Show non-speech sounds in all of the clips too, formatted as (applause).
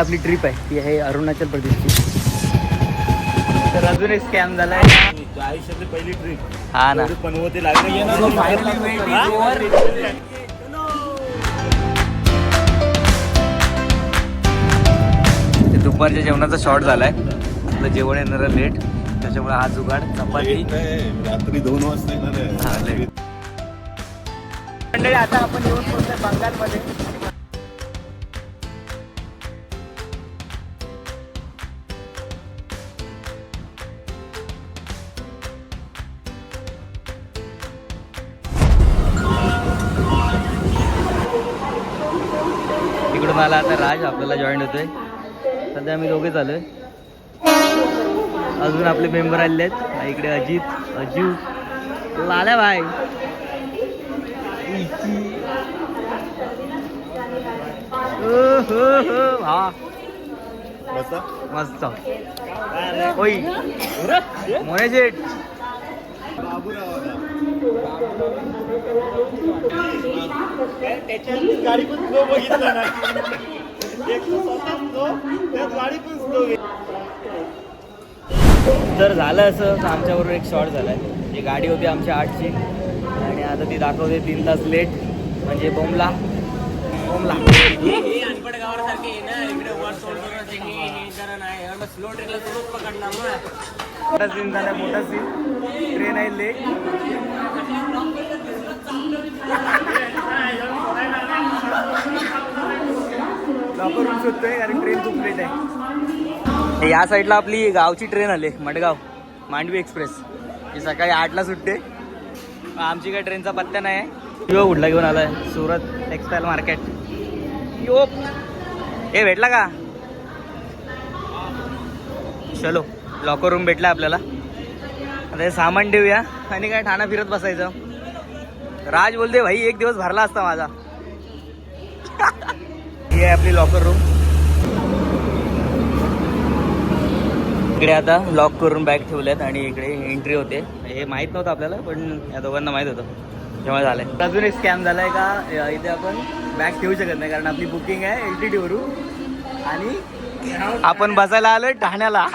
आपली ट्रिप आहे ती आहे अरुणाचल प्रदेशची. तर अजून एक स्कॅम झालाय. आयुष्यातली पहिली ट्रिप हा ना. पनवती लागली. ते दुपारच्या जेवणाचा शॉर्ट झालाय. आपलं जेवण येणार लेट त्याच्यामुळे हा जुगाड चपाती. रात्री दोन वाजता येणार हा, आहे. मंडळी आता आपण येऊन पोहोचलोय बंगालमध्ये. आला आता राज आपल्याला जॉईन होतोय. सध्या आम्ही दोघे चालू अजून आपले मेंबर आलेले आहेत. इकडे अजित अजीव लाल्या भाई. हो हो हा. मस्त रे? होई मोने आला. त्याच्यात गाडी पण स्लो बघितलं ना. एक तर स्वतः स्लो त्यात गाडी पण स्लो जर झालं असं तर आमच्याबरोबर एक शॉर्ट झालाय. जी गाडी होती आमच्या आठची आणि आता ती दाखवते तीन तास लेट म्हणजे बोमला. बोमला. मोठा सीन झाला मोठा सीन ट्रेन आहे लेट लॉकर रूम शोधतोय कारण ट्रेन खूप लेट आहे. या साईडला आपली गावची ट्रेन आली मडगाव मांडवी एक्सप्रेस ही सकाळी आठला सुटते. आमची काय ट्रेनचा पत्ता नाही. आहे यो कुठला घेऊन आलाय? सुरत टेक्सटाईल मार्केट यो. हे भेटला का? चलो. लॉकर रूम भेटला आपल्याला. आता हे सामान देऊया आणि काय ठाणा फिरत बसायचं. राज बोलते भाई एक दिवस भरला असता माझा. (laughs) ही आहे आपली लॉकर रूम इकडे आता लॉक करून बॅग ठेवल्यात आणि इकडे एंट्री होते. हे माहीत नव्हतं आपल्याला पण या दोघांना माहीत होतं. तेव्हा झालंय. अजून एक स्कॅम झालाय का? इथे आपण बॅग ठेवू शकत नाही कारण आपली बुकिंग आहे एल टी डीवरून आणि आपण बसायला आलोय ठाण्याला.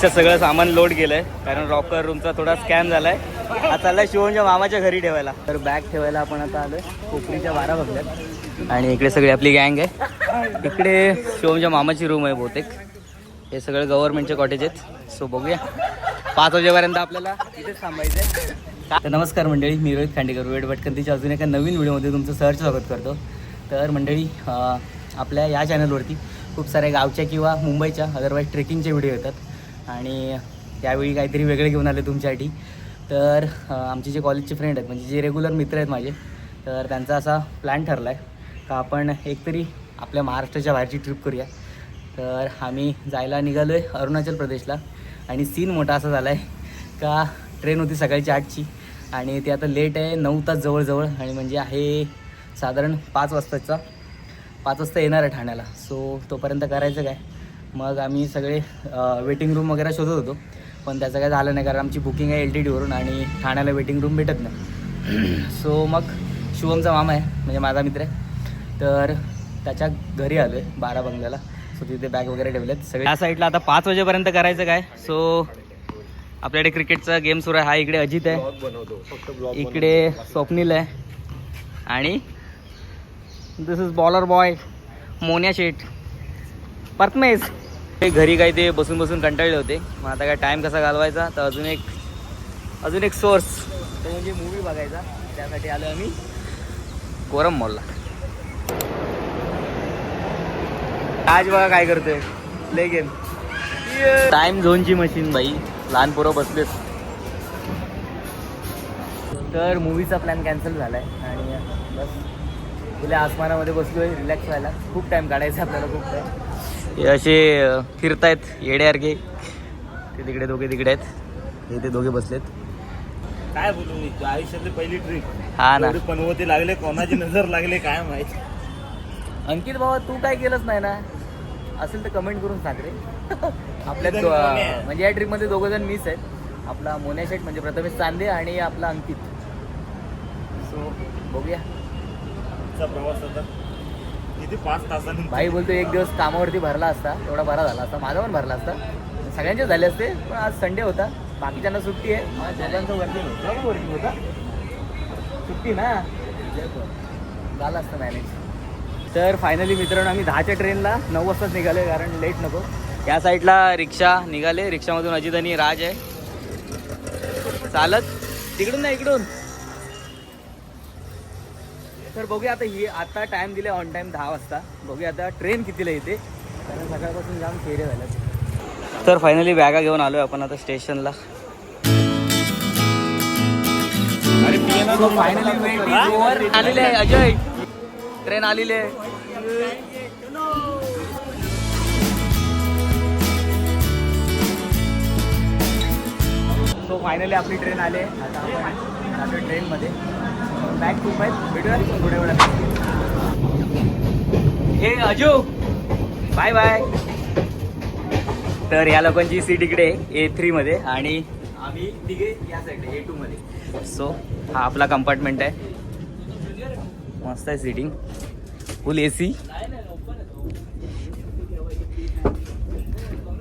चं सगळं सामान लोड केलंय. कारण रॉकर रूमचा थोडा स्कॅन झालाय. आता चाललाय शिवमच्या मामाच्या घरी ठेवायला. तर बॅग ठेवायला आपण आता आलोय. कोपरीच्या बारा बघल्यात आणि इकडे सगळी आपली गँग आहे. इकडे शिवमच्या मामाची रूम आहे बहुतेक. हे सगळं गव्हर्नमेंटचे कॉटेज आहेत. सो बघूया. पाच वाजेपर्यंत आपल्याला इथेच थांबायचं आहे तर नमस्कार मंडळी मी रोहित खांडेकर वेळ भटकंतीच्या अजून एका नवीन व्हिडिओमध्ये तुमचं सहर्ष स्वागत करतो. तर मंडळी आपल्या या चॅनलवरती खूप साऱ्या गावच्या किंवा मुंबईच्या अदरवाईज ट्रेकिंगचे व्हिडिओ येतात. आणि त्यावेळी काहीतरी वेगळे घेऊन आले तुमच्यासाठी. तर आमचे जे कॉलेजचे फ्रेंड आहेत म्हणजे जे रेग्युलर मित्र आहेत माझे तर त्यांचा असा प्लॅन ठरला आहे का आपण एकतरी आपल्या महाराष्ट्राच्या बाहेरची ट्रिप करूया. तर आम्ही जायला निघालो आहे अरुणाचल प्रदेशला आणि सीन मोठा असा झाला आहे का ट्रेन होती सकाळची आठची आणि ती आता लेट आहे नऊ तास जवळजवळ आणि म्हणजे आहे साधारण पाच वाजताचा पाच वाजता येणार आहे ठाण्याला. सो तोपर्यंत करायचं काय? मग आम्ही सगळे वेटिंग रूम वगैरे शोधत होतो. पण त्याचं काय झालं नाही कारण आमची बुकिंग आहे एल टी डीवरून आणि ठाण्याला वेटिंग रूम भेटत नाही. (clears throat) सो मग शिवमचा मामा आहे म्हणजे माझा मित्र आहे. तर त्याच्या घरी आलो आहे बारा बंगल्याला. सो तिथे बॅग वगैरे ठेवलेत सगळे. या साईडला आता पाच वाजेपर्यंत करायचं काय? सो आपल्याकडे क्रिकेटचा गेम सुरू आहे. हा इकडे अजित आहे. ब्लॉग बनवतो. फक्त ब्लॉग इकडे स्वप्नील आहे. आणि this is bowler boy Monya Sheth. परतमेस ते घरी काही ते बसून बसून कंटाळले होते. मग आता काय टाईम कसा घालवायचा? तर अजून एक अजून एक सोर्स तो म्हणजे मूवी बघायचा. त्यासाठी आलो आम्ही. कोरम मॉलला आज बघा काय करतोय. प्ले गेम टाइम झोनची मशीन बाई. लहान पोरं बसलेत. तर मूवीचा प्लॅन कॅन्सल झालाय. आणि बस. तुला आसमानामध्ये बसलोय. रिलॅक्स व्हायला. खूप टाइम काढायचा आपल्याला खूप टाइम हे असे फिरतायत येड्यासारखे. ते तिकडे दोघे तिकडे आहेत. हे ते दोघे बसलेत. काय बोलू मी? आयुष्यातली पहिली ट्रिप हा ना. पनवती लागले कोणाची नजर लागले काय माहिती? अंकित बाबा तू काय केलंच नाही ना? असेल तर कमेंट करून सांग रे. (laughs) आपल्या दो- मोने. म्हणजे या ट्रिपमध्ये दोघं जण मिस आहेत. आपला मोन्या शेठ म्हणजे प्रथमेश चांदे आणि आपला अंकित. सो बघूया. चा प्रवास आता किती? पाच तासांनी. भाई बोलतो एक दिवस कामावरती भरला असता एवढा बरा झाला असता माझा पण भरला असता. सगळ्यांचे झाले असते पण आज संडे होता बाकीच्यांना सुट्टी आहे. दोघांचं वर्किंग वर्किंग होता. सुट्टी ना? झालं असतं मॅनेज तर फायनली मित्रांनो आम्ही दहाच्या ट्रेनला नऊ वाजताच निघाले कारण लेट नको. या साईडला रिक्षा निघाले. रिक्षामधून अजित आणि राज आहे. चालत. तिकडून ना इकडून. तर बघूया आता ही आता टाइम दिले ऑन टाइम दहा वाजता. बघूया आता ट्रेन कितीला येते. कारण सकाळपासून जाम फेरे झाल्यात. तर फायनली बॅगा घेऊन आलोय आपण आता स्टेशनला फायनली आलेले आहे अजय. ट्रेन आलेली आहे. सो फायनली आपली ट्रेन आली आहे. आता आपण ट्रेनमध्ये बॅग खूप आहेत. भेटूया थोड्या वेळात हे अजू बाय बाय तर या लोकांची सीट इकडे ए थ्रीमध्ये आणि आम्ही तिघे या साईड ए टूमध्ये सो हा आपला कंपार्टमेंट आहे. मस्त आहे सीटिंग फुल ए सी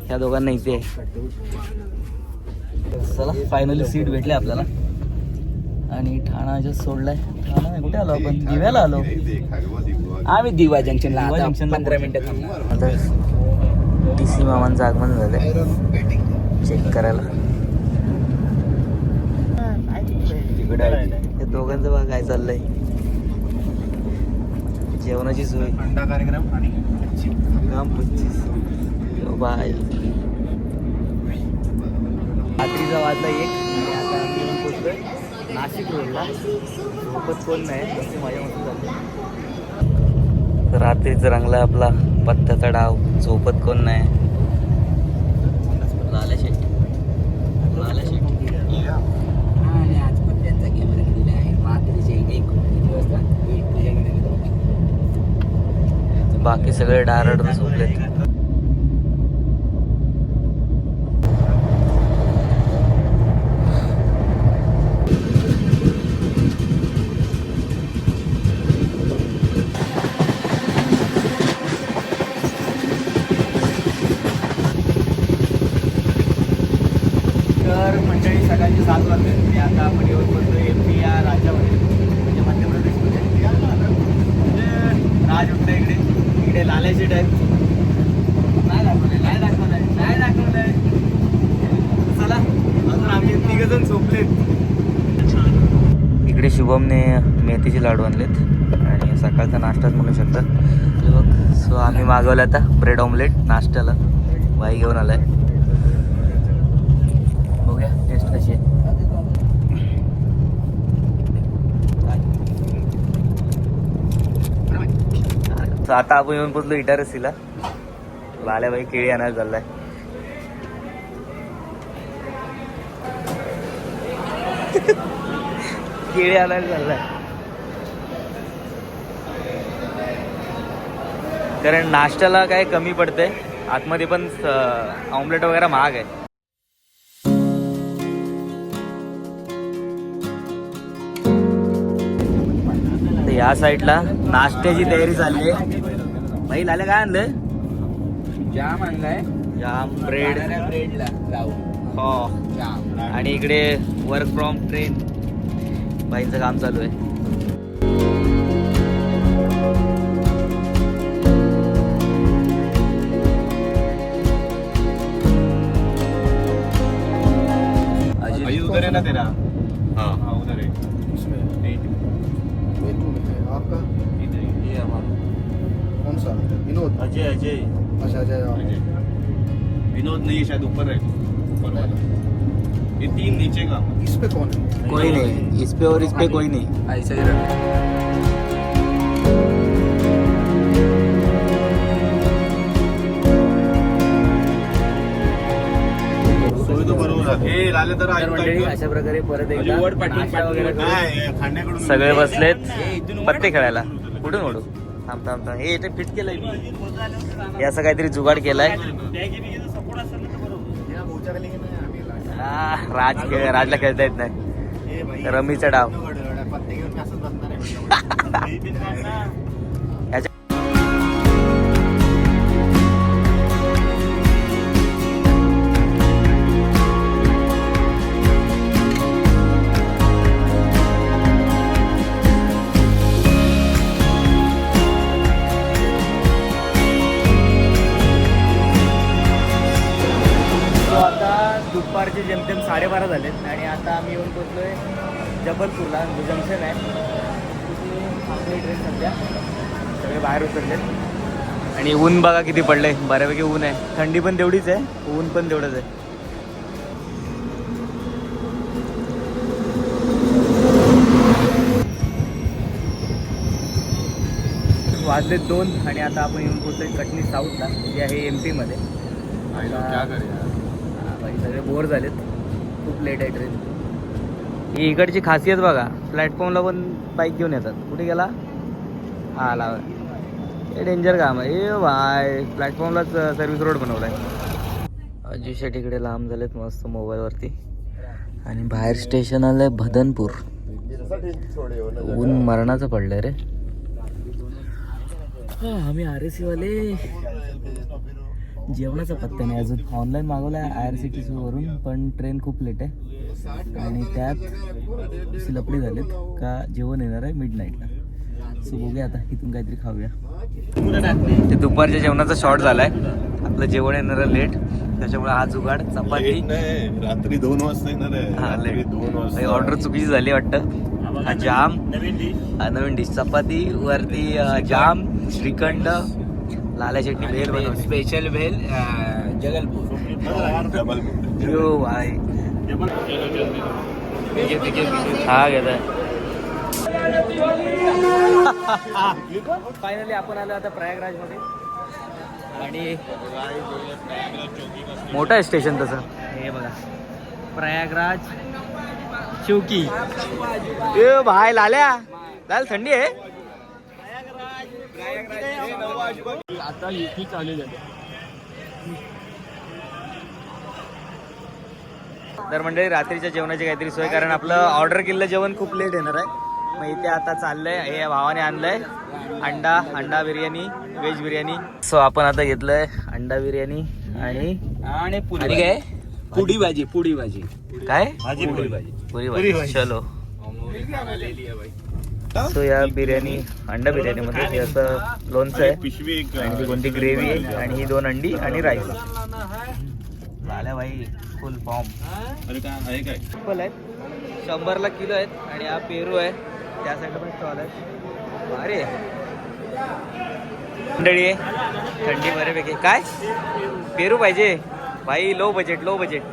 ह्या दोघांना इथे चला फायनली सीट भेटली आपल्याला. आणि ठाणा जस्ट सोडलाय. ठाणा नाही, कुठे आलो आपण? दिव्याला आलो. आम्ही दिवा जंक्शनला जंक्शनला पंधरा. मिनिटं टी सी मामांचं आगमन झालंय. चेक करायला. तिकडे दोघांचं बघा काय चाललंय. जेवणाची सोय. अंडा कार्यक्रम आणि काम पच्चीस बाय. रात्रीचा वाजला एक. आणि आता आम्ही येऊन पोचलोय नाशिक रोडला. झोपत कोण नाही माझ्या मस्त रात्रीचं रंगला आपला पत्त्याचा डाव. झोपत कोण नाही. लाल्या शेट लाल्या शेट आणि आज पण त्यांचा गेम रंगलेला आहे. रात्रीचे एक वाजता बाकी सगळे डारड झोपलेत तर मंडळी सकाळची सात वाजले आणि आता आपण येऊन बोलतो एम पी या राज्यामध्ये म्हणजे मध्य प्रदेशमध्ये म्हणजे आज उठला इकडे. इकडे लाल्या टाईप नाही दाखवलंय नाही दाखवलंय नाही दाखवलंय. चला अजून आम्ही तिघ जण झोपलेत. इकडे शुभमने मेथीचे लाडू आणलेत आणि सकाळचा नाश्ताच म्हणू शकतात बघ सो आम्ही मागवलं आता ब्रेड ऑमलेट नाश्त्याला. बाई घेऊन आलाय. बघूया टेस्ट कशी आहे. आता आपण येऊन पोचलो इटारसीला. लाल्याबाई केळी आणायला चाललाय. केळी आणायला चाललाय. कारण नाश्त्याला काय कमी पडते आतमध्ये पण ऑमलेट वगैरे महाग आहे. या साईडला नाश्त्याची तयारी चालली आहे. भाई लाल्या काय आणलंय जाम आणलाय. जाम ब्रेड ब्रेडला हो. जाम. आणि इकडे वर्क फ्रॉम ट्रेन बाईंचं काम चालू आहे. अजित उधर है ना तेरा? हाँ. हाँ उधर है आपका? इधर ही, ये हमारा। कौन सा? विनोद? अजय अजय। अच्छा अजय अजय। विनोद नहीं शायद ऊपर है। ऊपर वाला। ये तीन नीचे का। इस पे कौन है? कोई नहीं इस पे और इस पे कोई नहीं। ऐसा ही रख। हे तर मंडळी. अशा प्रकारे परत एकदा नाश्ता वगैरे करून हे खाण्याकडून सगळे बसलेत. पत्ते खेळायला. कुठून ओढू? थांब थांब थांब. हे इथे फिट केलंय मी. हे असं काहीतरी जुगाड केलाय. आ, राज खेळ राजला खेळता येत नाही. रमीचा डाव. (laughs) आणि ऊन बघा किती पडलंय. बऱ्यापैकी ऊन आहे. थंडी पण तेवढीच आहे. ऊन पण तेवढंच आहे. वाजले दोन आणि आता आपण येऊन पोहोचलोय कटनी साऊथला जे आहे एम पीमध्ये सगळे बोर झालेत. खूप लेट आहे ट्रेन ही इकडची खासियत बघा प्लॅटफॉर्मला पण बाईक घेऊन येतात. कुठे गेला? हा लावा. हे डेंजर काम आहे. ए बाय प्लॅटफॉर्मलाच सर्व्हिस रोड बनवलाय. अजू शेट इकडे लांब झालेत मस्त मोबाईलवरती आणि बाहेर स्टेशन आलंय भदनपूर ऊन मरणाचं पडलंय रे. आम्ही आर ए वाले. जेवणाचा पत्ता नाही अजून. ऑनलाईन मागवला आहे आय आर सी टी वरून पण ट्रेन खूप लेट आहे. आणि त्यात अशी लपडी झालीत का जेवण येणार आहे मिड नाईटला सो बघूया आता इथून काहीतरी खाऊया. ते दुपारच्या जेवणाचा शॉर्ट झालाय. आपलं जेवण येणार लेट त्याच्यामुळे आज उघाड चपाती. नाही रात्री दोन वाजता येणार हा ऑर्डर चुकीची झाली वाटतं. हा जाम. नवीन डिश चपाती वरती जाम. श्रीखंड लाल्या चटणी भेल बनवली. स्पेशल भेल जगलपूर. जबलपूर यो भाई. हा घेताय. (laughs) फायनली आपण आलो आता प्रयागराजमध्ये आणि मोठं आहे स्टेशन तसं. हे बघा. प्रयागराज चौकी. ए भाई लाल्या. लाल थंडी आहे. आता ही चालू झाली. तर मंडळी रात्रीच्या जेवणाची काहीतरी सोय कारण आपलं ऑर्डर केलेलं जेवण खूप लेट येणार आहे. मग इथे आता चाललंय हे या भावाने आणलंय. अंडा अंडा बिर्याणी व्हेज बिर्याणी. सो आपण आता घेतलंय अंडा बिर्याणी आणि आणि पुरी काय? पुडी भाजी पुडी भाजी. काय? पुडी भाजी. पुरी भाजी. चलो. सो या बिर्याणी अंडा बिर्याणी मध्ये हे असं लोणचं आहे. आणि कोणती ग्रेव्ही आहे. आणि ही दोन अंडी आणि राईस झाल्या भाई फुल फॉर्म अरे काय आहेत. शंभरला किलो आहेत आणि हा पेरू आहे. त्या साईडला पण स्टॉल आहे. आहे. मंडळी आहे थंडी बऱ्यापैकी. काय? पेरू पाहिजे. भाई लो बजेट लो बजेट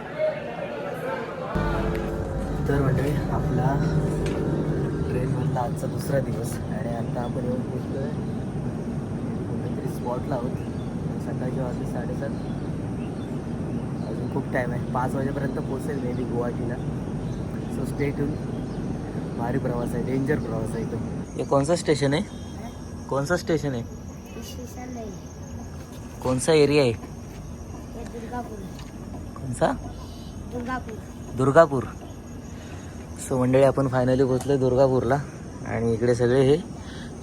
तर मंडळी आपला ट्रेनमधला आजचा दुसरा दिवस आणि आता आपण येऊन पोचतोय कुठेतरी स्पॉटला आहोत. सकाळचे वाजले साडेसात. अजून खूप टाईम आहे. पाच वाजेपर्यंत पोचेल मे बी गुवाहाटीला. सो स्टे भारी प्रवास आहे डेंजर प्रवास आहे एकदम हे कोणसा स्टेशन आहे? कोणसा स्टेशन आहे? कोणसा एरिया आहे? कोणसा दुर्गापूर. सो मंडळी आपण फायनली पोचलो दुर्गापूरला. आणि इकडे सगळे हे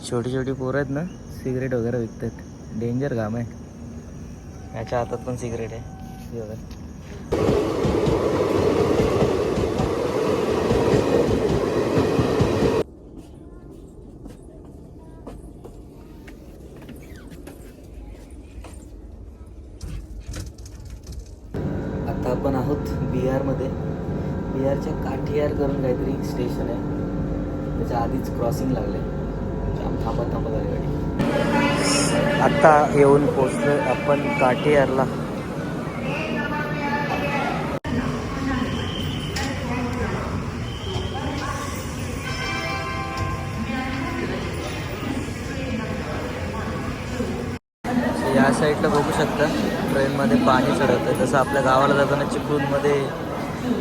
छोटी छोटी पोरं आहेत ना सिगरेट वगैरे विकतात. डेंजर काम आहे. याच्या हातात पण सिगरेट आहे. आपण आहोत बिहारमध्ये. बिहारच्या काठियार करून काहीतरी स्टेशन आहे. त्याच्या आधीच क्रॉसिंग लागले. जाम थांबत थांबत आली गाडी. आत्ता येऊन पोचलो आपण काठियारला. मध्ये पाणी चढवतं जसं आपल्या गावाला जाताना चिपळूणमध्ये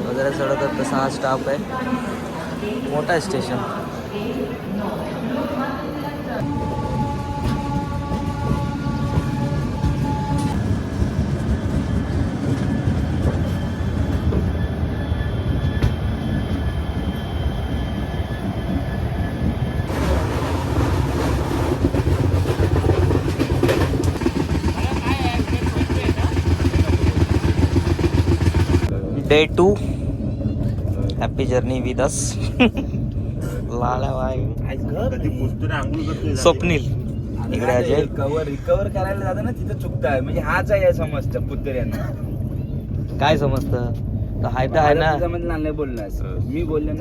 वगैरे चढवतात तसा हा स्टाफ आहे. मोठा आहे station day two happy journey with us Lala bye Swapnil. इकडे अजय. रिकवर रिकवर करायला जातं ना तिथं चुकतं आहे म्हणजे हाच आहे समजतं पुत्र यांना. काय समजतं? हाय तर आहे ना. नाही बोललास मी बोललो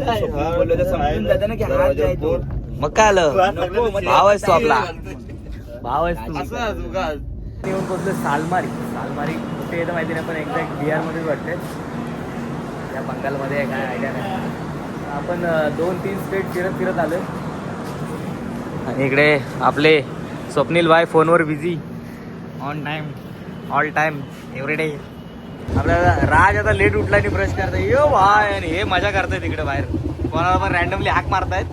बोललो तर समजून जातं ना की हा तो. मग काय आलं? (laughs) भाव आहेस तू आपला. भाव आहेस तू. येऊन पोहोचलो सालमारी. सालमारी कुठे येतं माहिती नाही पण एक्झॅक्ट बिहारमध्येच वाटते त्या बंगालमध्ये आहे काय आयडिया नाही. आपण दोन तीन स्टेट फिरत फिरत आलो. आणि इकडे आपले स्वप्नील भाई फोनवर busy on time all time every day आपल्याला राज आता लेट उठला आणि ब्रश करताय. यो भाय आणि हे मजा करताय तिकडे बाहेर. कोणाला पण रॅन्डमली हाक मारतायत.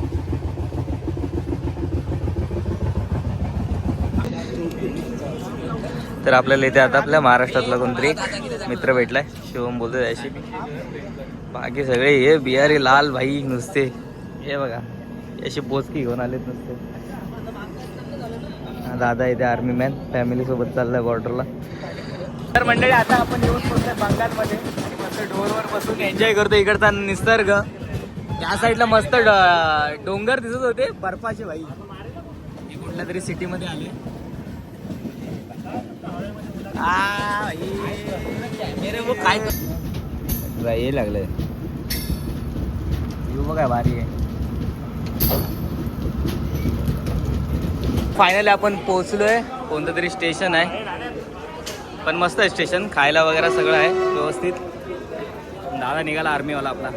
तर आपल्याला इथे आता आपल्या महाराष्ट्रातला कोणतरी मित्र भेटलाय. शिवम बोलतो त्याशी बाकी सगळे हे बिहारी लाल भाई नुसते हे बघा अशी पोचकी घेऊन आलेत नुसते दादा इथे आर्मी मॅन फॅमिली सोबत चाललाय बॉर्डरला तर मंडळी आता आपण येऊन पोहोचतोय बंगालमध्ये मस्त डोरवर बसून एन्जॉय करतो इकडचा निसर्ग या साईडला मस्त ड- डोंगर दिसत होते बर्फाचे भाई कुठल्या तरी सिटीमध्ये आले आ, भाई. मेरे वो काय हे लागलंय व्ह्यू बघा भारी आहे. फायनली आपण पोहोचलोय. कोणतं तरी स्टेशन आहे. पण मस्त आहे स्टेशन खायला वगैरे सगळं आहे व्यवस्थित. दादा निघाला आर्मीवाला आपला.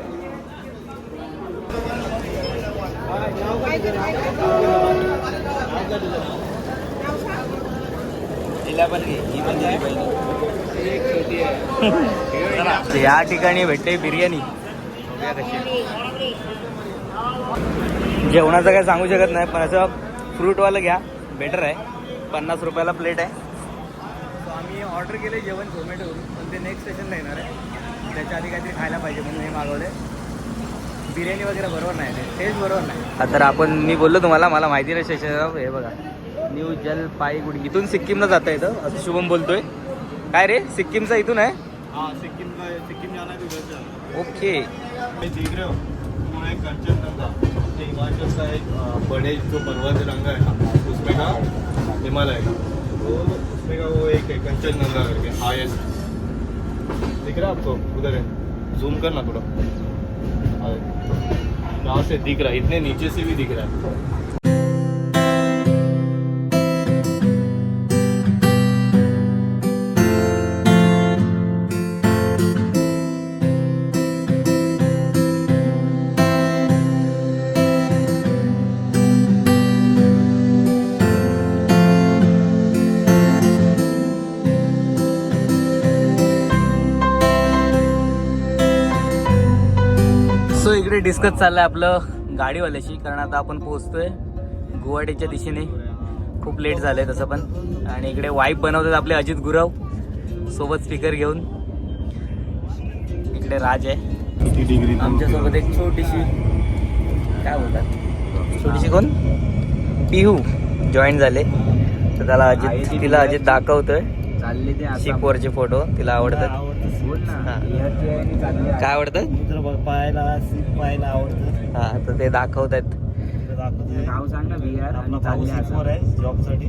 पण घे. (laughs) या ठिकाणी भेटते बिर्याणी. कशी जेवणाचं काय सांगू शकत नाही पण असं फ्रूटवालं घ्या. बेटर आहे. पन्नास रुपयाला प्लेट आहे. सो आम्ही ऑर्डर केले जेवण झोमॅटोवरून पण ते नेक्स्ट स्टेशनला येणार आहे. त्याच्या आधी काहीतरी खायला पाहिजे म्हणून हे मागवले. बिर्याणी वगैरे बरोबर नाही ते टेस्ट बरोबर नाही. तर आपण मी बोललो तुम्हाला मला माहिती नाही स्टेशन हे बघा. न्यू जलपाईगुडी इथून सिक्कीमला जाता येतं असं शुभम बोलतोय. काय रे? सिक्कीमचा इथून आहे? हाँ सिक्किम आना ओके हिमाचल का एक बड़े जो पर्वत रंग है ना, उसमें का हिमालय का. तो उसमें का वो एक है कंचनजंगा करके हाईएस्ट दिख रहा है आपको? उधर है. जूम करना थोड़ा. यहाँ से दिख रहा है, इतने नीचे से भी दिख रहा है. इकडे डिस्कस चाललंय आपलं गाडीवाल्याशी कारण आता आपण पोहोचतोय गुवाहाटीच्या दिशेने. खूप लेट झालंय तसं पण. आणि इकडे वाईफ बनवतात आपले अजित गुरव सोबत स्पीकर घेऊन. इकडे राज आहे. आमच्यासोबत एक छोटीशी काय बोलतात? छोटीशी कोण? पिहू जॉईन झाले. तर त्याला अजित तिला अजित दाखवतोय. चालले शिकवरचे फोटो तिला आवडतात. हा. काय आवडतं? पाहायला पाहायला आवडतं. हा तर ते दाखवत आहेत. नाव सांग ना बिहार जॉबसाठी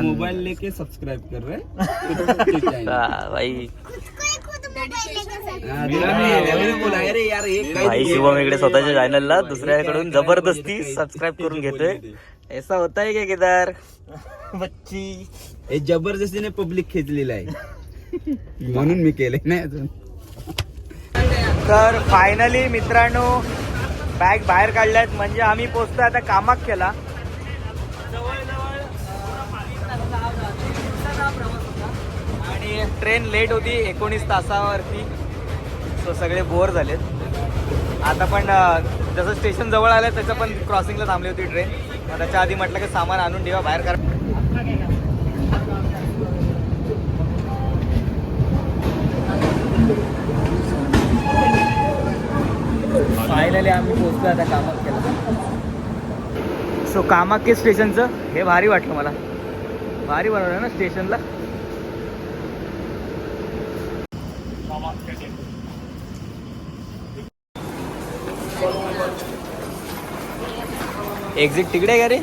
जान मोबाइल लेके सब्सक्राइब कर रहे (laughs) भाई. मेरा भी मैंने बोला अरे यार एक भाई शुभम इकडे स्वतःच्या चॅनलला दुसऱ्याकडून जबरदस्ती सबस्क्राईब करून घेतोय. ऐसा होता है क्या केदार? (laughs) बच्ची. हे जबरदस्तीने पब्लिक खेचलेलं आहे. (laughs) म्हणून मी केले नाही अजून. तर फायनली मित्रांनो बॅग बाहेर काढल्यात. म्हणजे आम्ही पोचतोय आता कामाख्याला. आणि ट्रेन लेट होती एकोणीस तासावरती. सो सगळे बोर झालेत. आता पण जसं स्टेशन जवळ आलं त्याचं पण क्रॉसिंगला थांबली होती ट्रेन. मग त्याच्या आधी म्हटलं की सामान आणून ठेवा बाहेर करा. फायनली आम्ही पोहोचतो आता कामाख्याला. सो कामाख्या स्टेशनचं हे भारी वाटलं मला. भारी बनवलं ना स्टेशनला. एक्झिट तिकडे का रे?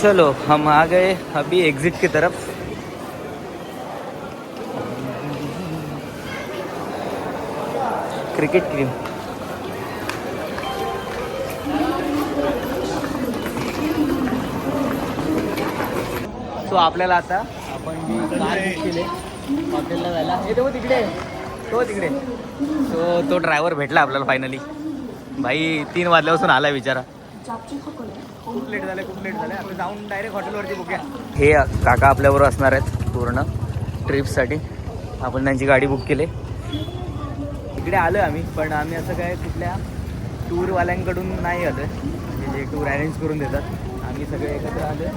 चलो हम आ गए. अभी एग्जिट की तरफ. क्रिकेट टीम सो आपल्याला आता आपण कार बुक हॉटेलला जायला. हे तो तिकडे. तो तिकडे. सो तो ड्रायव्हर भेटला आपल्याला फायनली भाई तीन वाजल्यापासून आला बिचारा. खूप लेट झालं खूप लेट झालं आता जाऊन डायरेक्ट हॉटेलवरती बुक्या हे काका आपल्याबरोबर असणार आहेत पूर्ण ट्रिपसाठी आपण त्यांची गाडी बुक केली. इकडे आलो आम्ही पण आम्ही असं काय कुठल्या टूरवाल्यांकडून नाही आलो म्हणजे जे टूर अरेंज करून देतात. आम्ही सगळे एकत्र आलो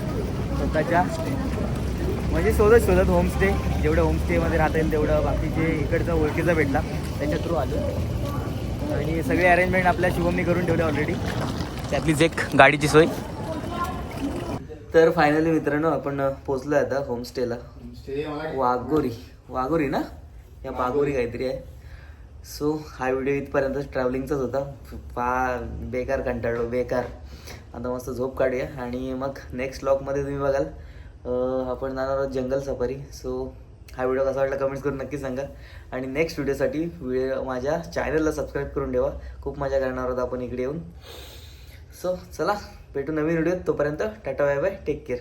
स्वतःच्या म्हणजे शोधत शोधत होमस्टे जेवढं होमस्टेमध्ये राहता येईल तेवढं बाकीचे इकडचा ओळखीचा भेटला. त्याच्या थ्रू आलो. आणि सगळे अरेंजमेंट आपल्या शुभमनी करून ठेवले ऑलरेडी त्यातलीच एक गाडीची सोय. तर फायनली मित्रांनो आपण पोचलो आता होमस्टेला वाघोरी. वाघोरी ना? या वाघोरी. काहीतरी आहे. सो हा व्हिडिओ इथपर्यंत ट्रॅव्हलिंगचाच होता. फा बेकार कंटाळलो बेकार. आता मस्त झोप काढूया. आणि मग नेक्स्ट ब्लॉगमध्ये तुम्ही बघाल. आपण जाणार आहोत जंगल सफारी. सो हा व्हिडिओ कसा वाटला कमेंट्स करून नक्की सांगा. आणि नेक्स्ट व्हिडिओसाठी व्हिडिओ माझ्या चॅनलला सबस्क्राईब करून ठेवा. खूप मजा करणार आहोत आपण इकडे येऊन. सो चला भेटू नवीन व्हिडिओ तोपर्यंत tata bye bye. Take care